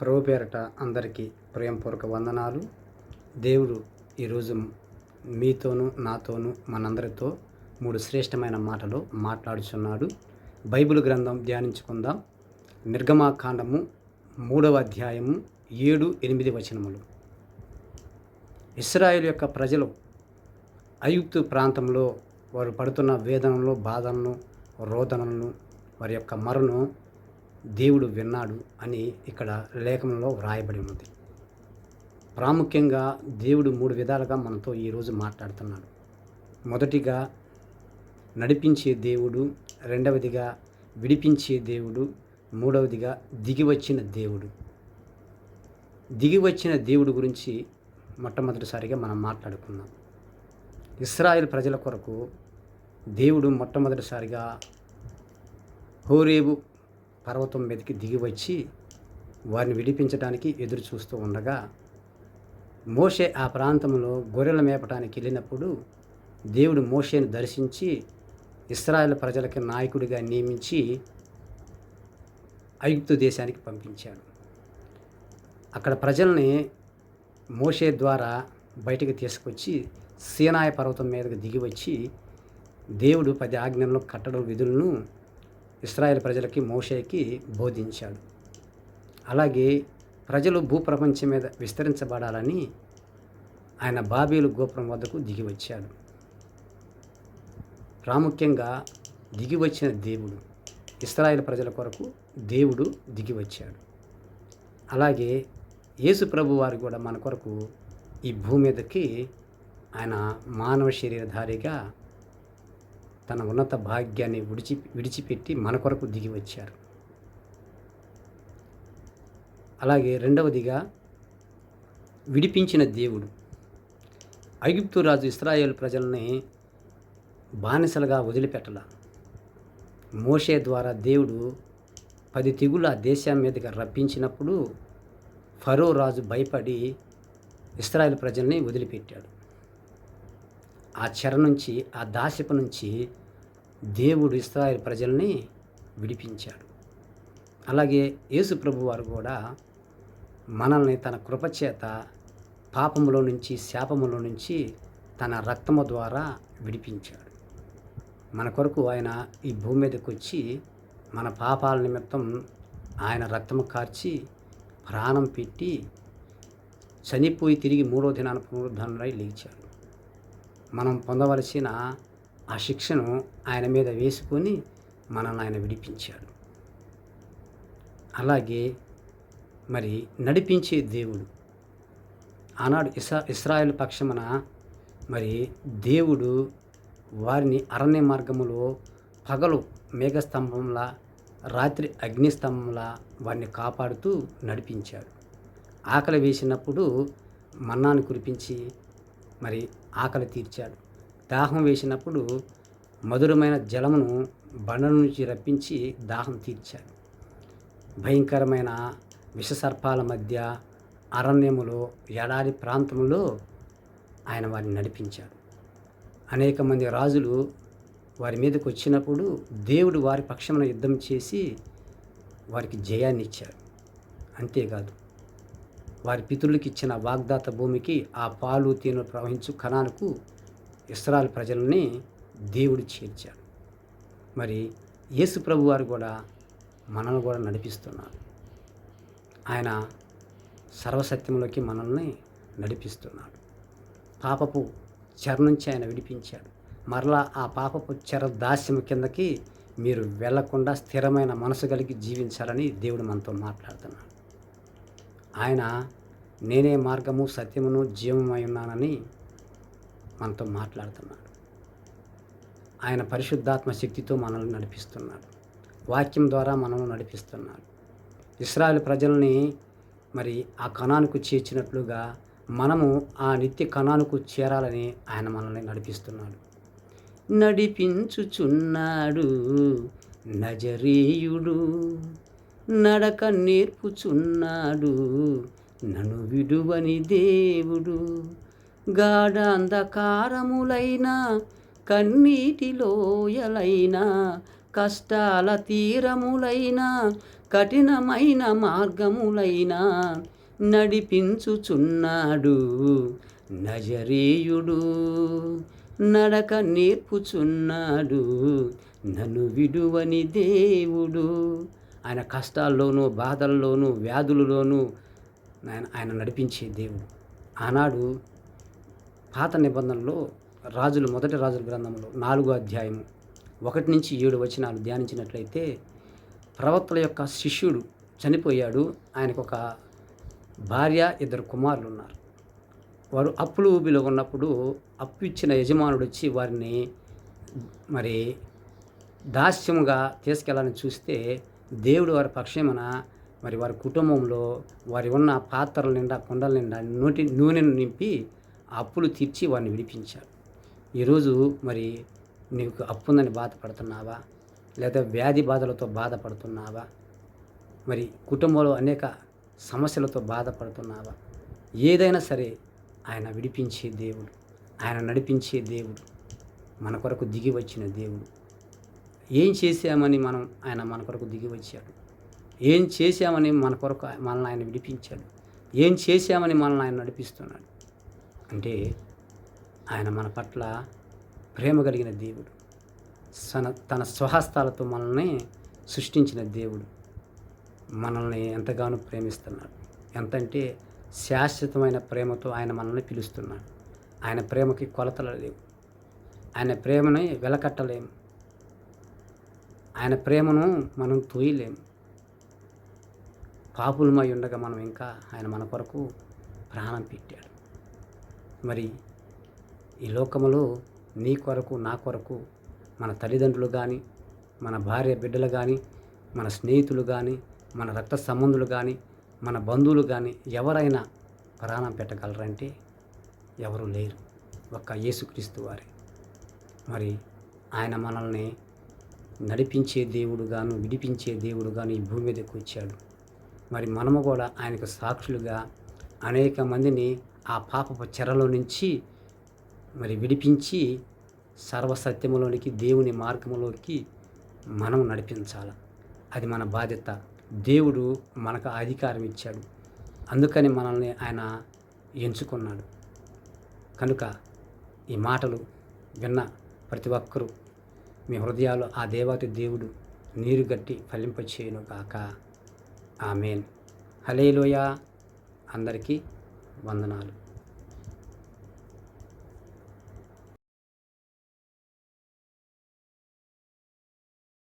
ప్రభు పేరట అందరికీ ప్రేమపూర్వక వందనాలు. దేవుడు ఈరోజు మీతోనూ నాతోనూ మనందరితో మూడు శ్రేష్టమైన మాటలు మాట్లాడుచున్నాడు. బైబిల్ గ్రంథం ధ్యానించుకుందాం. నిర్గమాకాండము మూడవ అధ్యాయము ఏడు ఎనిమిది వచనములు. ఇస్రాయేల్ యొక్క ప్రజలు అయుక్తు ప్రాంతంలో వారు పడుతున్న వేదనలు బాధలను రోదనలను వారి యొక్క మరణం దేవుడు విన్నాడు అని ఇక్కడ లేఖనంలో వ్రాయబడి ఉన్నది ప్రాముఖ్యంగా దేవుడు మూడు విధాలుగా మనతో ఈరోజు మాట్లాడుతున్నాడు. మొదటిగా నడిపించే దేవుడు రెండవదిగా విడిపించే దేవుడు మూడవదిగా దిగివచ్చిన దేవుడు. దిగి వచ్చిన దేవుడు గురించి మొట్టమొదటిసారిగా మనం మాట్లాడుకుందాం. ఇస్రాయెల్ ప్రజల కొరకు దేవుడు మొట్టమొదటిసారిగా హోరేబు పర్వతం మీదకి దిగి వచ్చి వారిని విడిపించడానికి ఎదురు చూస్తూ ఉండగా మోషే ఆ ప్రాంతంలో గొర్రెల మేపటానికి వెళ్ళినప్పుడు దేవుడు మోషేను దర్శించి ఇస్రాయల్ ప్రజలకి నాయకుడిగా నియమించి ఐగుప్తు దేశానికి పంపించాడు. అక్కడ ప్రజల్ని మోషే ద్వారా బయటికి తీసుకొచ్చి సీనాయ పర్వతం మీదకి దిగి వచ్చి దేవుడు పది ఆజ్ఞలను కట్టడం విధులను ఇస్రాయేల్ ప్రజలకి మోషేకి బోధించాడు. అలాగే ప్రజలు భూప్రపంచం మీద విస్తరించబడాలని ఆయన బాబీలు గోపురం వద్దకు దిగి వచ్చాడు. ప్రాముఖ్యంగా దిగి వచ్చిన దేవుడు ఇస్రాయేల్ ప్రజల కొరకు దేవుడు దిగి వచ్చాడు. అలాగే యేసు ప్రభు వారు కూడా మన కొరకు ఈ భూమి మీదకి ఆయన మానవ శరీరధారిగా తన ఉన్నత భాగ్యాన్ని విడిచి విడిచిపెట్టి మన కొరకు దిగి వచ్చారు. అలాగే రెండవదిగా విడిపించిన దేవుడు. ఐగుప్తు రాజు ఇస్రాయేల్ ప్రజల్ని బానిసలుగా వదిలిపెట్టల. మోషే ద్వారా దేవుడు పది తెగులు ఆ దేశం మీదకి రప్పించినప్పుడు ఫరో రాజు భయపడి ఇస్రాయేల్ ప్రజల్ని వదిలిపెట్టాడు. ఆ చెర నుంచి ఆ దాసిపు నుంచి దేవుడు ఇస్రాయల్ ప్రజల్ని విడిపించాడు. అలాగే యేసు ప్రభు వారు కూడా మనల్ని తన కృపచేత పాపములో నుంచి శాపములో నుంచి తన రక్తము ద్వారా విడిపించాడు. మన కొరకు ఆయన ఈ భూమి మీదకి వచ్చి మన పాపాల నిమిత్తం ఆయన రక్తము కార్చి ప్రాణం పెట్టి చనిపోయి తిరిగి మూడో దినాన పునరుద్ధరణై లేచాడు. మనం పొందవలసిన ఆ శిక్షను ఆయన మీద వేసుకొని మనల్ని ఆయన విడిపించాడు. అలాగే మరి నడిపించే దేవుడు. ఆనాడు ఇస్రా ఇస్రాయల్ పక్షమున మరి దేవుడు వారిని అరణ్య మార్గములో పగలు మేఘస్తంభంలా రాత్రి అగ్నిస్తంభంలా వారిని కాపాడుతూ నడిపించాడు. ఆకలి వేసినప్పుడు మన్నాను కురిపించి మరి ఆకలి తీర్చాడు. దాహం వేసినప్పుడు మధురమైన జలమును బండ నుంచి రప్పించి దాహం తీర్చాడు. భయంకరమైన విషసర్పాల మధ్య అరణ్యములో ఎడారి ప్రాంతంలో ఆయన వారిని నడిపించాడు. అనేక మంది రాజులు వారి మీదకి వచ్చినప్పుడు దేవుడు వారి పక్షమున యుద్ధం చేసి వారికి జయాన్ని ఇచ్చాడు అంతేకాదు వారి పితరులకు ఇచ్చిన వాగ్దాత భూమికి ఆ పాలు తీను ప్రవహించు కణాలకు ఇస్రాయల్ ప్రజలని దేవుడు చేర్చాడు. మరి యేసు ప్రభు వారు కూడా మనల్ని కూడా నడిపిస్తున్నారు. ఆయన సర్వసత్యంలోకి మనల్ని నడిపిస్తున్నాడు. పాపపు చెర నుంచి ఆయన విడిపించాడు. మరలా ఆ పాపపు చెర దాస్యం కిందకి మీరు వెళ్ళకుండా స్థిరమైన మనసు కలిగి జీవించాలని దేవుడు మనతో మాట్లాడుతున్నాడు. ఆయన నేనే మార్గము సత్యమును జీవమై ఉన్నానని మనతో మాట్లాడుతున్నాడు. ఆయన పరిశుద్ధాత్మ శక్తితో మనల్ని నడిపిస్తున్నాడు. వాక్యం ద్వారా మనల్ని నడిపిస్తున్నాడు. ఇస్రాయల్ ప్రజల్ని మరి ఆ కణానికి చేర్చినట్లుగా మనము ఆ నిత్య కణానికి చేరాలని ఆయన మనల్ని నడిపిస్తున్నాడు. నడిపించుచున్నాడు నజరీయుడు. నడక నేర్పుచున్నాడు. నన్ను విడువని దేవుడు గాఢ అంధకారములైన కన్నీటిలోయలైన కష్టాల తీరములైన కఠినమైన మార్గములైనా నడిపించుచున్నాడు. నజరేయుడు నడక నేర్పుచున్నాడు. నన్ను విడువని దేవుడు ఆయన కష్టాల్లోనూ బాధల్లోనూ వ్యాధులలోనూ ఆయన ఆయన నడిపించే దేవుడు. ఆనాడు పాత నిబంధనలో రాజులు మొదటి రాజుల గ్రంథంలో నాలుగో అధ్యాయము ఒకటి నుంచి ఏడు వచనాలు ధ్యానించినట్లయితే ప్రవక్తల యొక్క శిష్యుడు చనిపోయాడు. ఆయనకు ఒక భార్య ఇద్దరు కుమారులు ఉన్నారు. వారు అప్పులు ఊబిలో ఉన్నప్పుడు అప్పు ఇచ్చిన యజమానుడు వచ్చి వారిని మరి దాస్యముగా తీసుకెళ్ళాలని చూస్తే దేవుడు వారి పక్షమన మరి వారి కుటుంబంలో వారి ఉన్న పాత్రల నిండా కొండల నిండా నూటి నూనెను నింపి అప్పులు తీర్చి వారిని విడిపించాడు ఈరోజు మరి నీకు అప్పు ఉందని బాధపడుతున్నావా? లేదా వ్యాధి బాధలతో బాధపడుతున్నావా? మరి కుటుంబంలో అనేక సమస్యలతో బాధపడుతున్నావా? ఏదైనా సరే ఆయన విడిపించే దేవుడు ఆయన నడిపించే దేవుడు మన కొరకు దిగి వచ్చిన దేవుడు. ఏం చేశామని మనం ఆయన మన కొరకు దిగి వచ్చాడు. ఏం చేశామని మన కొరకు మనల్ని ఆయన విడిపించాడు. ఏం చేశామని మనల్ని ఆయన నడిపిస్తున్నాడు. అంటే ఆయన మన పట్ల ప్రేమ కలిగిన దేవుడు. తన తన స్వహస్తాలతో మనల్ని సృష్టించిన దేవుడు. మనల్ని ఎంతగానో ప్రేమిస్తున్నాడు. ఎంతంటే శాశ్వతమైన ప్రేమతో ఆయన మనల్ని పిలుస్తున్నాడు. ఆయన ప్రేమకి కొలతలు లేవు. ఆయన ప్రేమని వెలకట్టలేము. ఆయన ప్రేమను మనం తూయలేము. పాపులమై ఉండగా మనం ఇంకా ఆయన మన కొరకు ప్రాణం పెట్టాడు. మరి ఈ లోకములో నీ కొరకు నా కొరకు మన తల్లిదండ్రులు కానీ మన భార్య బిడ్డలు కానీ మన స్నేహితులు కానీ మన రక్త సంబంధులు కానీ మన బంధువులు కానీ ఎవరైనా ప్రాణం పెట్టగలరంటే ఎవరు లేరు. ఒక్క యేసుక్రీస్తు వారే. మరి ఆయన మనల్ని నడిపించే దేవుడుగాను విడిపించే దేవుడుగాను ఈ భూమి మీదకి వచ్చాడు. మరి మనము కూడా ఆయనకు సాక్షులుగా అనేక మందిని ఆ పాపపు చెరలో నుంచి మరి విడిపించి సర్వసత్యములోనికి దేవుని మార్గములోకి మనం నడిపించాలి. అది మన బాధ్యత. దేవుడు మనకు అధికారం ఇచ్చాడు. అందుకని మనల్ని ఆయన ఎంచుకున్నాడు. కనుక ఈ మాటలు విన్న ప్రతి ఒక్కరూ మీ హృదయాలు ఆ దేవత దేవుడు నీరు గట్టి ఫలింపచేయును కాక ఆమెన్. హలేలోయ అందరికీ వందనాలు.